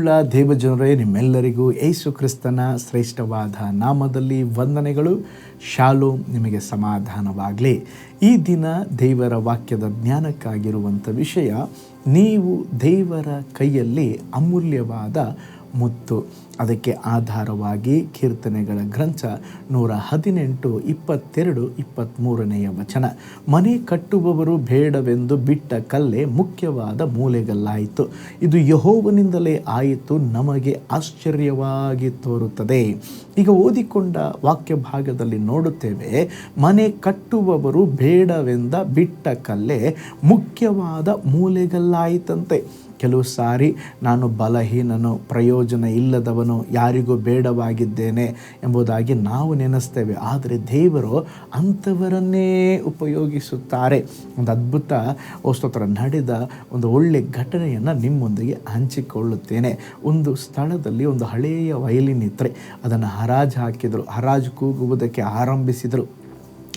ಪ್ರೀತಿಯುಳ್ಳ ದೇವಜನರೇ, ನಿಮ್ಮೆಲ್ಲರಿಗೂ ಏಸು ಕ್ರಿಸ್ತನ ಶ್ರೇಷ್ಠವಾದ ನಾಮದಲ್ಲಿ ವಂದನೆಗಳು. ಶಾಲು ನಿಮಗೆ ಸಮಾಧಾನವಾಗಲಿ. ಈ ದಿನ ದೇವರ ವಾಕ್ಯದ ಜ್ಞಾನಕ್ಕಾಗಿರುವಂಥ ವಿಷಯ, ನೀವು ದೇವರ ಕೈಯಲ್ಲಿ ಅಮೂಲ್ಯವಾದ ಮುತ್ತು. ಅದಕ್ಕೆ ಆಧಾರವಾಗಿ ಕೀರ್ತನೆಗಳ ಗ್ರಂಥ ನೂರ ಹದಿನೆಂಟು, ಇಪ್ಪತ್ತೆರಡು ಇಪ್ಪತ್ತ್ಮೂರನೆಯ ವಚನ. ಮನೆ ಕಟ್ಟುವವರು ಬೇಡವೆಂದು ಬಿಟ್ಟ ಕಲ್ಲೇ ಮುಖ್ಯವಾದ ಮೂಲೆಗಲ್ಲಾಯಿತು. ಇದು ಯಹೋವನಿಂದಲೇ ಆಯಿತು, ನಮಗೆ ಆಶ್ಚರ್ಯವಾಗಿ ತೋರುತ್ತದೆ. ಈಗ ಓದಿಕೊಂಡ ವಾಕ್ಯ ಭಾಗದಲ್ಲಿ ನೋಡುತ್ತೇವೆ, ಮನೆ ಕಟ್ಟುವವರು ಬೇಡವೆಂದ ಬಿಟ್ಟ ಕಲ್ಲೇ ಮುಖ್ಯವಾದ ಮೂಲೆಗಲ್ಲಾಯಿತಂತೆ. ಕೆಲವು ಸಾರಿ ನಾನು ಬಲಹೀನನು, ಪ್ರಯೋಜನ ಇಲ್ಲದವನು, ಯಾರಿಗೂ ಬೇಡವಾಗಿದ್ದೇನೆ ಎಂಬುದಾಗಿ ನಾವು ನೆನೆಸ್ತೇವೆ. ಆದರೆ ದೇವರು ಅಂಥವರನ್ನೇ ಉಪಯೋಗಿಸುತ್ತಾರೆ. ಒಂದು ಅದ್ಭುತ ಸ್ತೋತ್ರ, ನಡೆದ ಒಂದು ಒಳ್ಳೆ ಘಟನೆಯನ್ನು ನಿಮ್ಮೊಂದಿಗೆ ಹಂಚಿಕೊಳ್ಳುತ್ತೇನೆ. ಒಂದು ಸ್ಥಳದಲ್ಲಿ ಒಂದು ಹಳೆಯ ವಯಲಿನ್ ಇತ್ತರೆ ಅದನ್ನು ಹರಾಜು ಹಾಕಿದರು, ಹರಾಜು ಕೂಗುವುದಕ್ಕೆ ಆರಂಭಿಸಿದರು.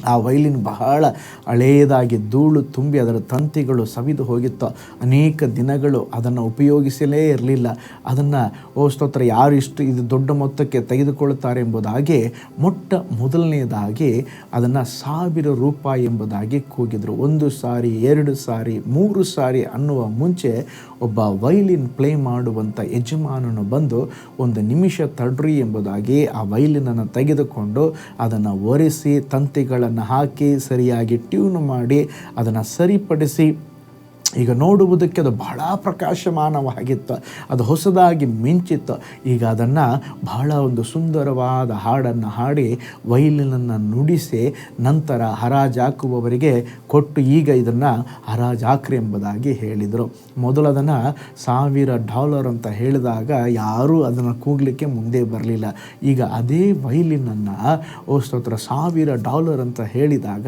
ಆ ವೈಲಿನ್ ಬಹಳ ಹಳೆಯದಾಗಿ ಧೂಳು ತುಂಬಿ ಅದರ ತಂತಿಗಳು ಸವಿದು ಹೋಗಿತ್ತು. ಅನೇಕ ದಿನಗಳು ಅದನ್ನು ಉಪಯೋಗಿಸಲೇ ಇರಲಿಲ್ಲ. ಅದನ್ನು, ಓ ಸ್ತೋತ್ರ, ಯಾರು ಇಷ್ಟು ಇದು ದೊಡ್ಡ ಮೊತ್ತಕ್ಕೆ ತೆಗೆದುಕೊಳ್ಳುತ್ತಾರೆ ಎಂಬುದಾಗಿ, ಮೊಟ್ಟ ಮೊದಲನೆಯದಾಗಿ ಅದನ್ನು ಸಾವಿರ ರೂಪಾಯಿ ಎಂಬುದಾಗಿ ಕೂಗಿದರು. ಒಂದು ಸಾರಿ, ಎರಡು ಸಾರಿ, ಮೂರು ಸಾರಿ ಅನ್ನುವ ಮುಂಚೆ ಒಬ್ಬ ವೈಲಿನ್ ಪ್ಲೇ ಮಾಡುವಂಥ ಯಜಮಾನನು ಬಂದು ಒಂದು ನಿಮಿಷ ತಡ್ರಿ ಎಂಬುದಾಗಿ ಆ ವೈಲಿನನ್ನು ತೆಗೆದುಕೊಂಡು ಅದನ್ನು ಒರೆಸಿ ತಂತಿಗಳನ್ನು ಹಾಕಿ ಸರಿಯಾಗಿ ಟ್ಯೂನ್ ಮಾಡಿ ಅದನ್ನು ಸರಿಪಡಿಸಿ ಈಗ ನೋಡುವುದಕ್ಕೆ ಅದು ಬಹಳ ಪ್ರಕಾಶಮಾನವಾಗಿತ್ತು. ಅದು ಹೊಸದಾಗಿ ಮಿಂಚಿತ್ತು. ಈಗ ಅದನ್ನು ಬಹಳ ಒಂದು ಸುಂದರವಾದ ಹಾಡನ್ನು ಹಾಡಿ ವೈಲಿನನ್ನು ನುಡಿಸಿ ನಂತರ ಹರಾಜಾಕುವವರಿಗೆ ಕೊಟ್ಟು ಈಗ ಇದನ್ನು ಹರಾಜಾಕ್ರಿ ಎಂಬುದಾಗಿ ಹೇಳಿದರು. ಮೊದಲು ಅದನ್ನು ಸಾವಿರ ಡಾಲರ್ ಅಂತ ಹೇಳಿದಾಗ ಯಾರೂ ಅದನ್ನು ಕೂಗಲಿಕ್ಕೆ ಮುಂದೆ ಬರಲಿಲ್ಲ. ಈಗ ಅದೇ ವೈಲಿನನ್ನು, ಓ ಸ್ತೋತ್ರ, ಸಾವಿರ ಡಾಲರ್ ಅಂತ ಹೇಳಿದಾಗ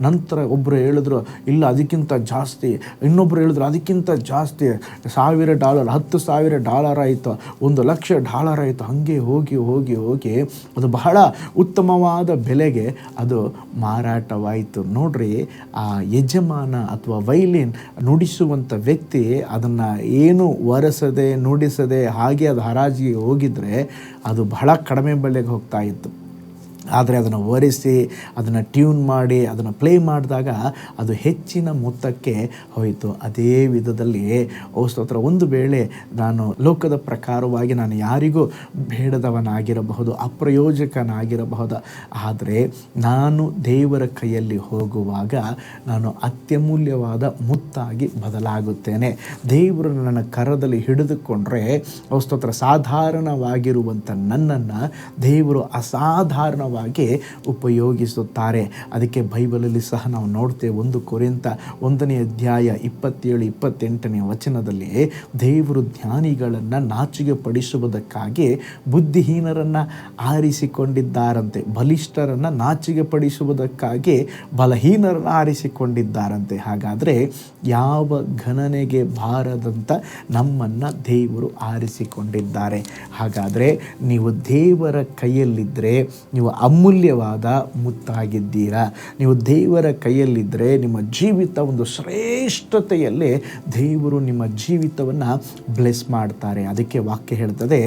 ನಂತರ ಒಬ್ಬರು ಹೇಳಿದ್ರು, ಇಲ್ಲ, ಅದಕ್ಕಿಂತ ಜಾಸ್ತಿ ಇನ್ನೊಬ್ರು ಹೇಳಿದ್ರು, ಅದಕ್ಕಿಂತ ಜಾಸ್ತಿ ಸಾವಿರ ಡಾಲರ್, ಹತ್ತು ಸಾವಿರ ಡಾಲರ್ ಆಯಿತು, ಒಂದು ಲಕ್ಷ ಡಾಲರ್ ಆಯಿತು, ಹಾಗೆ ಹೋಗಿ ಹೋಗಿ ಹೋಗಿ ಅದು ಬಹಳ ಉತ್ತಮವಾದ ಬೆಲೆಗೆ ಅದು ಮಾರಾಟವಾಯಿತು. ನೋಡ್ರಿ, ಆ ಯಜಮಾನ ಅಥವಾ ವೈಲಿನ್ ನುಡಿಸುವಂಥ ವ್ಯಕ್ತಿ ಅದನ್ನು ಏನು ಒರೆಸದೆ, ನುಡಿಸದೆ, ಹಾಗೆ ಅದು ಹರಾಜಿಗೆ ಹೋಗಿದ್ರೆ ಅದು ಬಹಳ ಕಡಿಮೆ ಬೆಲೆಗೆ ಹೋಗ್ತಾ ಇತ್ತು. ಆದರೆ ಅದನ್ನು ಒರೆಸಿ, ಅದನ್ನು ಟ್ಯೂನ್ ಮಾಡಿ, ಅದನ್ನು ಪ್ಲೇ ಮಾಡಿದಾಗ ಅದು ಹೆಚ್ಚಿನ ಮೊತ್ತಕ್ಕೆ ಹೋಯಿತು. ಅದೇ ವಿಧದಲ್ಲಿ, ಓ ಸ್ತೋತ್ರ, ಒಂದು ವೇಳೆ ನಾನು ಲೋಕದ ಪ್ರಕಾರವಾಗಿ ನಾನು ಯಾರಿಗೂ ಬೇಡದವನಾಗಿರಬಹುದು, ಅಪ್ರಯೋಜಕನಾಗಿರಬಹುದು, ಆದರೆ ನಾನು ದೇವರ ಕೈಯಲ್ಲಿ ಹೋಗುವಾಗ ನಾನು ಅತ್ಯಮೂಲ್ಯವಾದ ಮುತ್ತಾಗಿ ಬದಲಾಗುತ್ತೇನೆ. ದೇವರು ನನ್ನ ಕರದಲ್ಲಿ ಹಿಡಿದುಕೊಂಡ್ರೆ ಸ್ತೋತ್ರ, ಸಾಧಾರಣವಾಗಿರುವಂಥ ನನ್ನನ್ನು ದೇವರು ಅಸಾಧಾರಣ ಉಪಯೋಗಿಸುತ್ತಾರೆ. ಅದಕ್ಕೆ ಬೈಬಲಲ್ಲಿ ಸಹ ನಾವು ನೋಡ್ತೇವೆ ಒಂದು ಕೊರೆಂತ ಒಂದನೇ ಅಧ್ಯಾಯ ಇಪ್ಪತ್ತೇಳು, ಇಪ್ಪತ್ತೆಂಟನೇ ವಚನದಲ್ಲಿ ದೇವರು ಧ್ಯಾನಿಗಳನ್ನು ನಾಚಿಗೆ ಪಡಿಸುವುದಕ್ಕಾಗಿ ಬುದ್ಧಿಹೀನರನ್ನು ಆರಿಸಿಕೊಂಡಿದ್ದಾರಂತೆ, ಬಲಿಷ್ಠರನ್ನು ನಾಚಿಗೆ ಪಡಿಸುವುದಕ್ಕಾಗಿ ಬಲಹೀನರನ್ನು ಆರಿಸಿಕೊಂಡಿದ್ದಾರಂತೆ. ಹಾಗಾದರೆ ಯಾವ ಘನನೆಗೆ ಬಾರದಂತ ನಮ್ಮನ್ನು ದೇವರು ಆರಿಸಿಕೊಂಡಿದ್ದಾರೆ. ಹಾಗಾದರೆ ನೀವು ದೇವರ ಕೈಯಲ್ಲಿದ್ದರೆ ನೀವು ಅಮೂಲ್ಯವಾದ ಮುತ್ತಾಗಿದ್ದೀರಾ? ನೀವು ದೇವರ ಕೈಯಲ್ಲಿದ್ದರೆ ನಿಮ್ಮ ಜೀವಿತ ಒಂದು ಶ್ರೇಷ್ಠತೆಯಲ್ಲಿ ದೇವರು ನಿಮ್ಮ ಜೀವಿತವನ್ನು ಬ್ಲೆಸ್ ಮಾಡ್ತಾರೆ. ಅದಕ್ಕೆ ವಾಕ್ಯ ಹೇಳ್ತದೆ,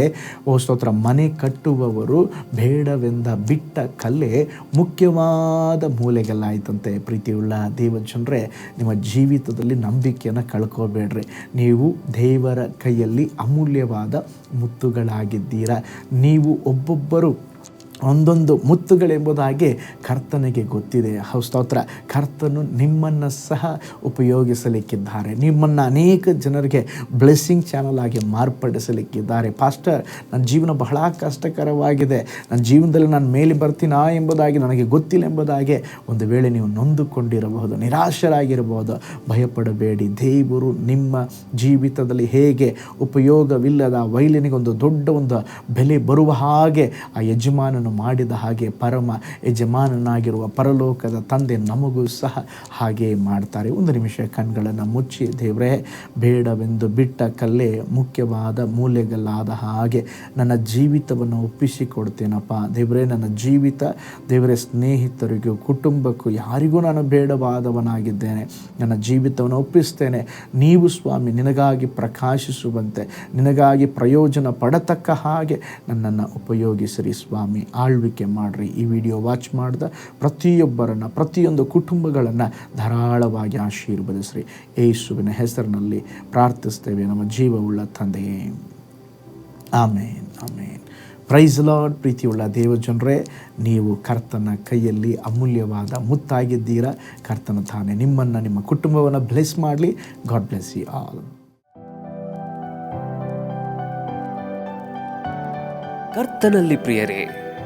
ಓ ಸ್ತೋತ್ರ, ಮನೆ ಕಟ್ಟುವವರು ಬೇಡವೆಂದ ಬಿಟ್ಟ ಕಲೆ ಮುಖ್ಯವಾದ ಮೂಲೆಗಲ್ಲಾಯ್ತಂತೆ. ಪ್ರೀತಿಯುಳ್ಳ ದೇವಜನರೇ, ನಿಮ್ಮ ಜೀವಿತದಲ್ಲಿ ನಂಬಿಕೆಯನ್ನು ಕಳ್ಕೋಬೇಡ್ರಿ. ನೀವು ದೇವರ ಕೈಯಲ್ಲಿ ಅಮೂಲ್ಯವಾದ ಮುತ್ತುಗಳಾಗಿದ್ದೀರಾ. ನೀವು ಒಬ್ಬೊಬ್ಬರು ಒಂದೊಂದು ಮುತ್ತುಗಳೆಂಬುದಾಗಿ ಕರ್ತನಿಗೆ ಗೊತ್ತಿದೆ. ಸ್ತೋತ್ರ ಕರ್ತನು ನಿಮ್ಮನ್ನು ಸಹ ಉಪಯೋಗಿಸಲಿಕ್ಕಿದ್ದಾರೆ. ನಿಮ್ಮನ್ನು ಅನೇಕ ಜನರಿಗೆ ಬ್ಲೆಸ್ಸಿಂಗ್ ಚಾನಲ್ ಆಗಿ ಮಾರ್ಪಡಿಸಲಿಕ್ಕಿದ್ದಾರೆ. ಪಾಸ್ಟರ್, ನನ್ನ ಜೀವನ ಬಹಳ ಕಷ್ಟಕರವಾಗಿದೆ. ನನ್ನ ಜೀವನದಲ್ಲಿ ನಾನು ಮೇಲೆ ಬರ್ತೀನಾ ಎಂಬುದಾಗಿ ನನಗೆ ಗೊತ್ತಿಲ್ಲ ಎಂಬುದಾಗಿ ಒಂದು ವೇಳೆ ನೀವು ನೊಂದುಕೊಂಡಿರಬಹುದು, ನಿರಾಶರಾಗಿರಬಹುದು, ಭಯಪಡಬೇಡಿ. ದೇವರು ನಿಮ್ಮ ಜೀವಿತದಲ್ಲಿ ಹೇಗೆ ಉಪಯೋಗವಿಲ್ಲದ ವೈಲಿನಿಗೆ ಒಂದು ದೊಡ್ಡ ಒಂದು ಬೆಲೆ ಬರುವ ಹಾಗೆ ಆ ಯಜಮಾನನು ಮಾಡಿದ ಹಾಗೆ ಪರಮ ಯಜಮಾನನಾಗಿರುವ ಪರಲೋಕದ ತಂದೆ ನಮಗೂ ಸಹ ಹಾಗೆ ಮಾಡ್ತಾರೆ. ಒಂದು ನಿಮಿಷ ಕಣ್ಗಳನ್ನು ಮುಚ್ಚಿ ದೇವರೇ, ಬೇಡವೆಂದು ಬಿಟ್ಟ ಕಲ್ಲೇ ಮುಖ್ಯವಾದ ಮೂಲೆಗಲ್ಲಾದ ಹಾಗೆ ನನ್ನ ಜೀವಿತವನ್ನು ಒಪ್ಪಿಸಿಕೊಡ್ತೇನಪ್ಪ. ದೇವರೇ, ನನ್ನ ಜೀವಿತ, ದೇವರೇ, ಸ್ನೇಹಿತರಿಗೂ, ಕುಟುಂಬಕ್ಕೂ ಯಾರಿಗೂ ನಾನು ಬೇಡವಾದವನಾಗಿದ್ದೇನೆ. ನನ್ನ ಜೀವಿತವನ್ನು ಒಪ್ಪಿಸ್ತೇನೆ. ನೀವು ಸ್ವಾಮಿ, ನಿನಗಾಗಿ ಪ್ರಕಾಶಿಸುವಂತೆ, ನಿನಗಾಗಿ ಪ್ರಯೋಜನ ಪಡತಕ್ಕ ಹಾಗೆ ನನ್ನನ್ನು ಉಪಯೋಗಿಸಿರಿ ಸ್ವಾಮಿ. ಆಳ್ವಿಕೆ ಮಾಡಿರಿ. ಈ ವಿಡಿಯೋ ವಾಚ್ ಮಾಡಿದ ಪ್ರತಿಯೊಬ್ಬರನ್ನು, ಪ್ರತಿಯೊಂದು ಕುಟುಂಬಗಳನ್ನು ಧಾರಾಳವಾಗಿ ಆಶೀರ್ವದಿಸ್ರಿ. ಯೇಸುವಿನ ಹೆಸರಿನಲ್ಲಿ ಪ್ರಾರ್ಥಿಸ್ತೇವೆ. ನಮ್ಮ ಜೀವವುಳ್ಳ ತಂದೆಯೇ ಆಮೇನ್ ಆಮೇನ್. ಪ್ರೈಸ್ ಲಾರ್ಡ್ ಪ್ರೀತಿಯುಳ್ಳ ದೇವಜನರೇ ನೀವು ಕರ್ತನ ಕೈಯಲ್ಲಿ ಅಮೂಲ್ಯವಾದ ಮುತ್ತಾಗಿದ್ದೀರ? ಕರ್ತನ ತಾನೇ, ನಿಮ್ಮನ್ನು, ನಿಮ್ಮ ಕುಟುಂಬವನ್ನು ಬ್ಲೆಸ್ ಮಾಡಲಿ. ಗಾಡ್ ಬ್ಲೆಸ್ ಯು ಆಲ್ ಕರ್ತನಲ್ಲಿ ಪ್ರಿಯರೇ